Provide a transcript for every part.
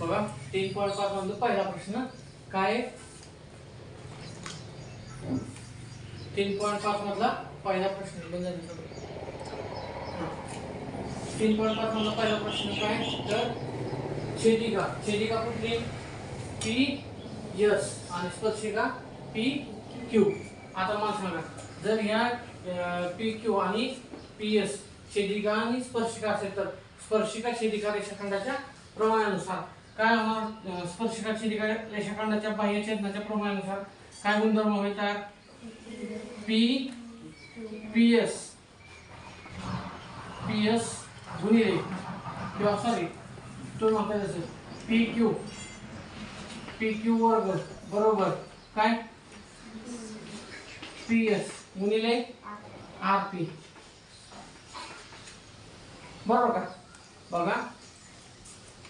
बघा तीन पॉईंट पाच मधला पहिला प्रश्न. काय? आहे? तीन पॉईंट पाच मधला पहिला प्रश्न. बंद तीन पॉईंट पाच मधला पहिला प्रश्न काय? तर छेदिका. छेदिका कुठली? P S. आणि स्पर्शिका पी क्यू. आता मला सांगा जर ह्या पी क्यू आणि पी एस छेदिका आणि स्पर्शिका असेल तर स्पर्शिका छेदिका रेषाखंडाच्या प्रमाणानुसार काय होणार? अं, स्पर्शिका रेषाखंडाच्या बाह्य छेदनाच्या प्रमाणानुसार काय गुणधर्म होतात P P S P S गुणिले किंवा सॉरी तो म्हणता असेल पी क्यू पी क्यू वर्ग बरोबर. काय? पी एस गुणिले आर पी बरोबर का? बघा.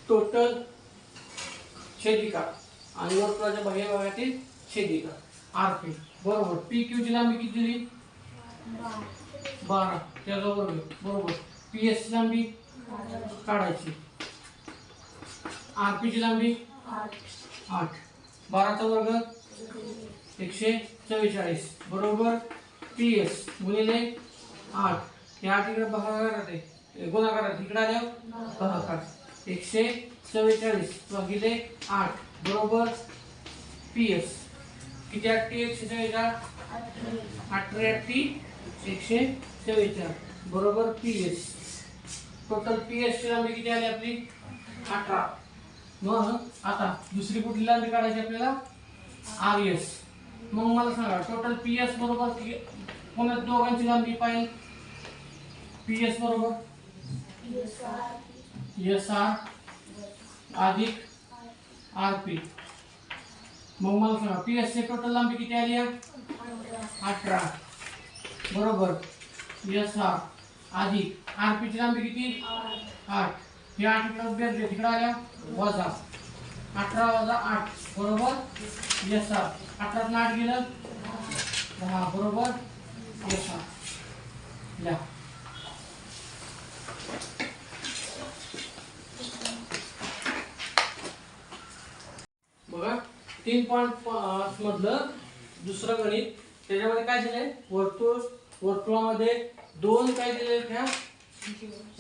टोटल छेदिका. आणि वर्तुळाच्या बाह्य भागातील छेदिका. R P. बरोबर. पी क्यूची लांबी किती दिली? बारा. त्याचा वर्ग बरोबर. पी एस ची लांबी काढायची. आर पी ची लांबी आठ. बाराचा वर्ग एकशे चव्वेचाळीस. बरोबर? पी एस गुणिले आठ. या आठ इकडे भागाकारात आहे. गुणाकारात. इकडे आल्यावर भागाकार एकशे चव्वेचाळीस भागिले आठ बरोबर? पी एस किती आठ एकशे चव्वेचाळीस अठरा आठटी एकशे चव्वेचाळीस बरोबर? पी एस टोटल पी एसची लांबी किती आली आपली? अठरा. मग आता दुसरी कुठली लांबी काढायची आपल्याला? आर एस मग मला सांगा टोटल पी एस बरोबर कोणत्या दोघांची लांबी पाहिजे पी एस बरोबर? एस आर अधिक आर पी मग मला सांगा पी एस सी टोटल लांबी किती आली आहे? अठरा. बरोबर. एस आर अधिक आर पीची लांबी किती? आठ. हे आठ इकडं बेरजे तिकडं आल्या. वजा. अठरा वजा आठ. बरोबर? एस आर अठरात आठ गेलं? दहा. बरोबर? एस आर या बघा तीन पॉईंट पाच मधलं दुसरं गणित. त्याच्यामध्ये काय दिलंय? वर्तुळ वर्तुळामध्ये दोन काय दिले ह्या?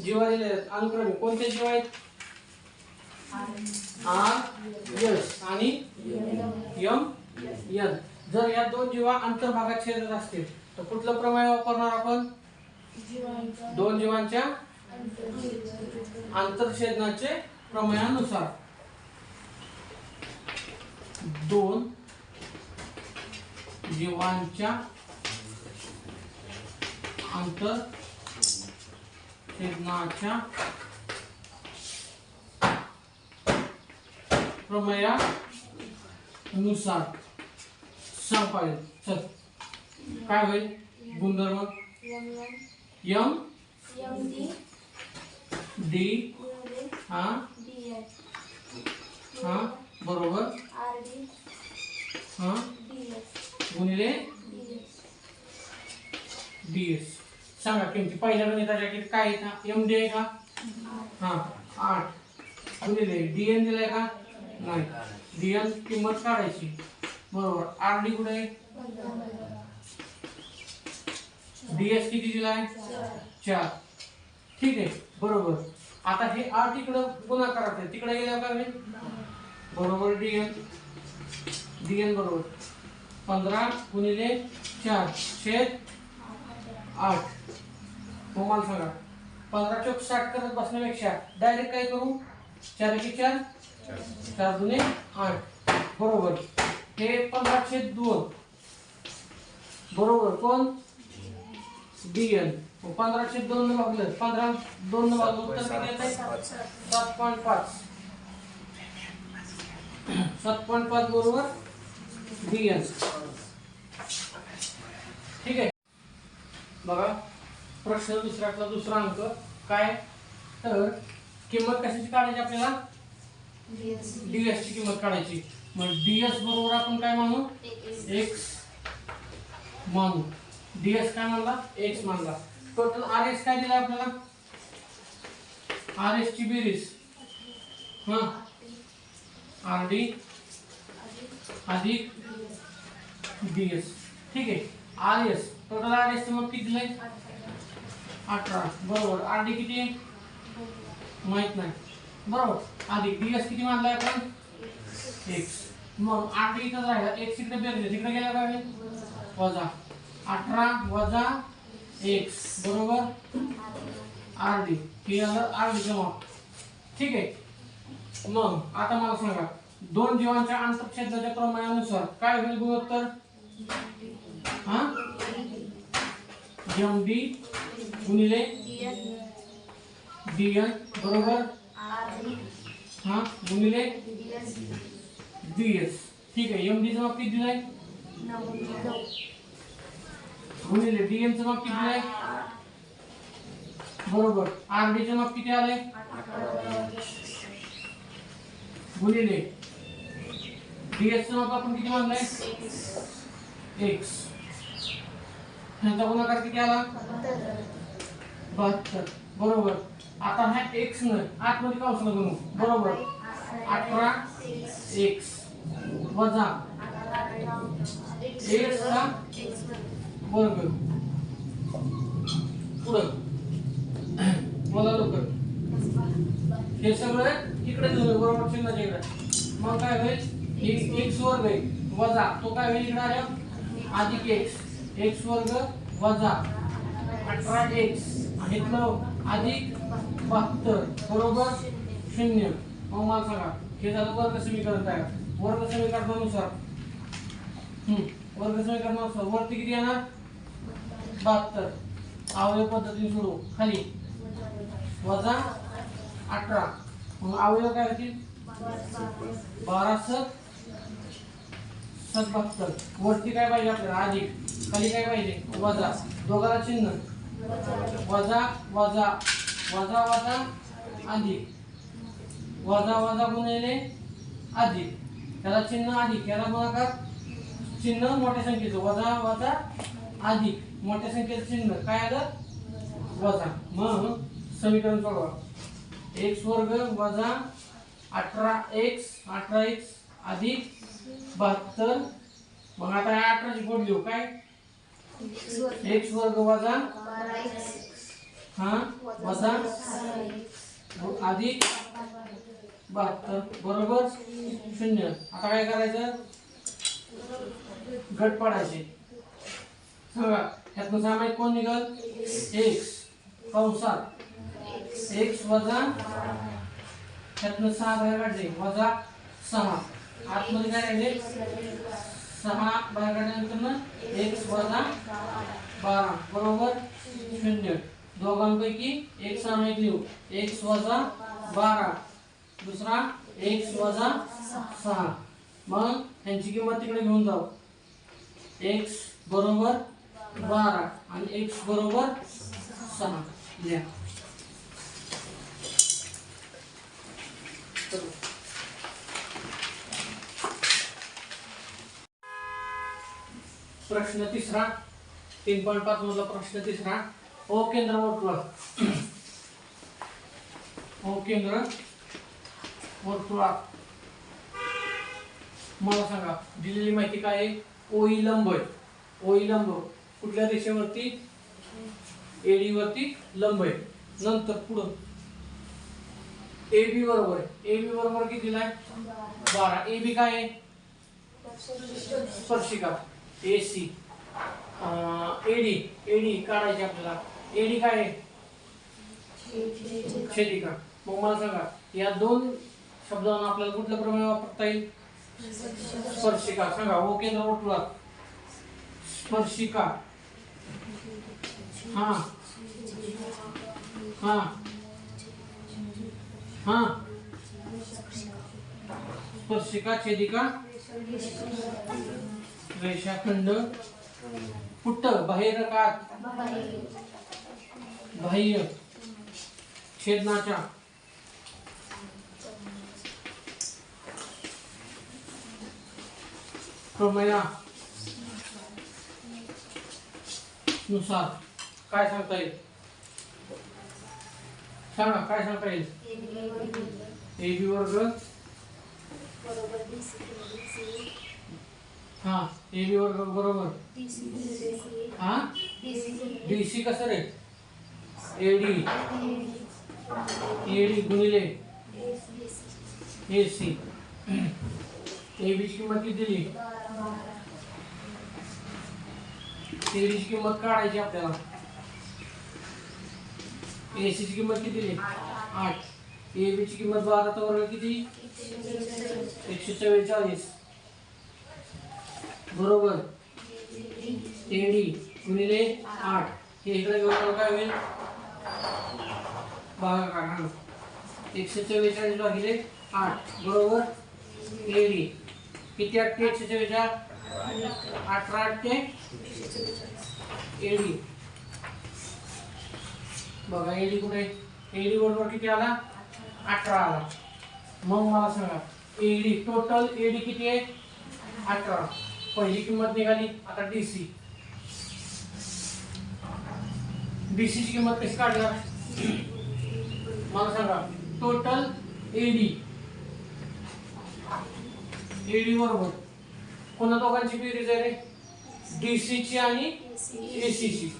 जीवा दिले आहेत अनुक्रमे. कोणते जीव आहेत? R S. आणि यम यन. जर या दोन जीवा अंतर्भागात छेदत असतील तर कुठलं प्रमाण वापरणार आपण? दोन जीवांच्या आंतरछेदनाचे प्रमेयानुसार. दोन जीवांच्या अंतर छेदनाच्या प्रमेयानुसार सांग चल. काय होईल? गुणधर्म? यम? डी? हा? हा? बरोबर? हा? गुणिले? D S. सांगा किमती पहिल्या गणिताच्या काय आहे का? एम डी आहे का? हा आठ. गुणिले डी एन दिलाय का? नाही. डी एन किंमत काढायची. बरोबर. आर डी कुठे आहे? डी एस किती दिलाय? चार. ठीक आहे. बरोबर. आता हे आर तिकडं गुणाकारात आहे. तिकडे गेल्यावर काय होईल? बरोबर डी एन डी एन बरोबर. पंधरा गुणिले चार, छेद आठ. हो सांगा. पंधरा चौक साठ करत बसण्यापेक्षा डायरेक्ट काय करू? चार एके चार चार दुने आठ. बरोबर. हे पंधरा छेद दोन. बरोबर कोण? डी एन पंधरा छेद दोन भागलं. पंधरा दोन भागलं, उत्तर किती येत सात पॉईंट पाच. सात पॉईंट पाच बरोबर बी एन ठीक आहे. बघा प्रश्न दुसऱ्यातला दुसरा अंक काय? तर किंमत कशाची काढायची आपल्याला? डीएस ची किंमत काढायची. मग डीएस बरोबर आपण काय मानू? एक्स मानू. डीएस काय मानला? एक्स मानला. टोटल आर एस काय दिला आपल्याला? आर एस ची बेरीज. हा. आर डी अधिक डी एस ठीक आहे. R S total R S मग किती दिलंय अठरा. बरोबर. आर डी किती आहे? माहीत नाही. बरोबर. अधिक डी एस किती मानलाय आपण? एक्स मग आठ इथं राहिला. एक्स इकडे बेरले तिकडे गेला काय वजा. अठरा वजा एक्स बरोबर? आर डी हे आर डी जमा. ठीक आहे. मग आता मला सांगा दोन जीवांच्या आंतरक्षेत्राच्या प्रमाणानुसार काय होईल गुणोत्तर हा? एम डी गुणिले डी एन बरोबर? हा गुणिले डी एस ठीक आहे एम डी चा माप किती दिलाय? गुणिले डी एन चा माप किती दिलाय? बरोबर. आर डी चा माप किती आलंय? गुणिले डीएस चा आपण किती मानलाय एक्स ह्याचा गुणाकार किती आला बहात्तर। बरोबर। आता हा एक्स न आतमध्ये काउन्स न बनवू बरोबर। अठरा एक्स वजा। एक्स चा वर्ग पुढं. बोला लवकर. हे सगळं इकडे बरोबर चिन्हाच्या इकडे. मग काय होईल? एक्स वर्ग वजा. तो काय होईल इकडे आल्या अधिक एक्स एक्स वर्ग वजा. अठरा एक्स आणि अधिक बहात्तर. बरोबर? शून्य. मग मला सांगा हे झालं वर्ग समीकरण तयार. वर्ग समीकरणानुसार. वर्ग समीकरणानुसार. वरती किती येणार? बहात्तर. अवयव पद्धतीने सोडू. खाली. वजा. अठरा. मग अवयव काय होतील? बारा सत सतबहात्तर वरती काय पाहिजे आपल्याला? अधिक खाली काय पाहिजे? वजा. दोघाला चिन्ह. वजा वजा. वजा वजा अधिक वजा वजा गुणिले अधिक त्याला चिन्ह अधिक याला गुणाकार चिन्ह मोठ्या संख्येचं. वजा वजा अधिक मोठ्या संख्येचं चिन्ह. काय आलं? वजा. मग समीकरण सोडवा. एक्स वर्ग वजा अठरा एक्स अठरा एक्स अधिक बहात्तर. मग आता या अठराची गोड लिहू काय? एक्स वर्ग वजा हा वजा अधिक बहात्तर. बरोबर? शून्य. आता काय करायचं? घट पाडायचे. सांगा यातनं सामायिक कोण निघल? एक्स कंसात एक्स वजा त्यातनं सहा बाहेर काढले. वजा सहा. आतमध्ये काय राहिले? सहा बाहेर काढल्यानंतर एक्स वजा बारा. बरोबर? शून्य. दोघांपैकी एक सहा सामायिक लिहू एक्स वजा बारा. दुसरा एक्स वजा सहा. मग त्यांची किंमत तिकडे घेऊन जाऊ. एक्स बरोबर बारा. आणि एक्स बरोबर सहा. लिहा. प्रश्न तिसरा तीन पॉईंट पाच मधला प्रश्न तिसरा. ओ केंद्र वर्तुळात ओ केंद्र वर्तुळात मला सांगा दिलेली माहिती काय आहे? ओई लंब आहे. ओई लंब कुठल्या दिशेवरती? एडी वरती लंब आहे. नंतर पुढं. ए बी बरोबर. आहे ए बी बरोबर किती दिलाय बारा. ए बी काय आहे? स्पर्शिका. A C. एडी एडी काढायची आपल्याला. एडी काय आहे? छेदिका. मग मला सांगा या दोन शब्दांना आपल्याला कुठलं प्रमाणे वापरता येईल? स्पर्शिका. सांगा हो केंद्र वर्तुळात स्पर्शिका. हा. हा. हा. स्पर्शिका छेदिका. रेषाखंड. पुट्ट बाहेरकात बाह्य. छेदनाच्या. प्रमया. नुसार. काय सांगता येईल? सांगा काय सांगता येईल? ए बी वर्ग. हा ए बी वर्ग बरोबर. हा? डी सी कसं रे? A D. ए डी गुणिले. ए सी. ए किंमत किती दिली? ए ची किंमत काढायची आपल्याला. ए ची किंमत किती आठ. ए बीची किंमत बाराचा वर्ग किती? एकशे चव्वेचाळीस बरोबर. ए डी गुणिले आठ. हे इकडे घेऊन काय होईल? बघा काढा एकशे चव्वेचाळीस भागिले आठ. बरोबर? ए डी किती आठ ते एकशे चव्वेचाळीस अठरा आठ ते? ए डी बघा ए डी कुठे? ए डी बरोबर किती आला? अठरा आला. मग मला सांगा A D total A D किती आहे? अठरा. पहिली किंमत निघाली आता डी सी डी ची किंमत कशी काढणार? मला सांगा टोटल एडी एडी बरोबर. कोणा दोघांची बेरीज आहे रे? डीसी ची आणि ची.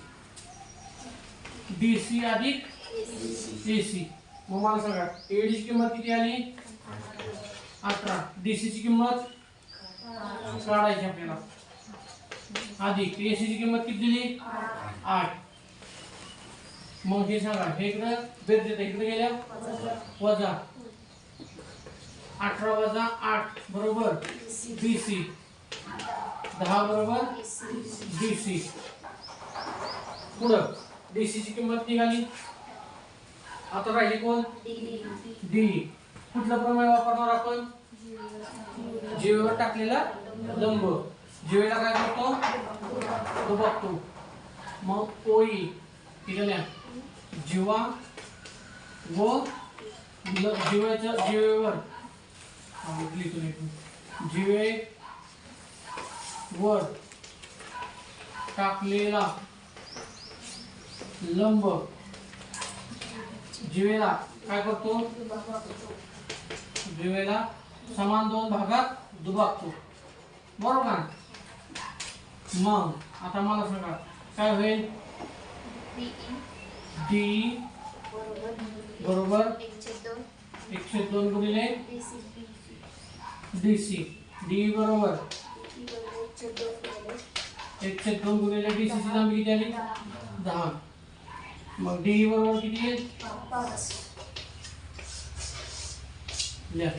डी सी अधिक एसी मग मला सांगा एडी ची किंमत किती आली? अठरा. डीसी ची किंमत? काढायची आपल्याला. अधिक. एसी ची किंमत किती दिली? आठ. मग हे सांगा हे इकडं भेट देता इकडे गेल्या? वजा. अठरा वजा आठ बरोबर डी सी दहा बरोबर डी सी पुढं. डी ची किंमत निघाली. आता राहिली कोण? डी कुठलं प्रमेय वापरणार आपण? जीवेवर टाकलेला लंब. जीवेला काय करतो? तो बघतो. मग ओई इकडल्या जीवा व जिव्याच्या जीवेच्या जीवेवर लिहितो लिहितो जीवे वर टाकलेला लंब. जीवेला काय करतो? जीवेला समान दोन भागात दुभागतो. बरोबर ना? मग आता मला सांगा काय होईल? डी बरोबर एकशे दोन गुणिले डी सी डी बरोबर एकशे दोन गुणिले डी सी ची लांबी किती आली? दहा. मग डी बरोबर किती येईल लिहा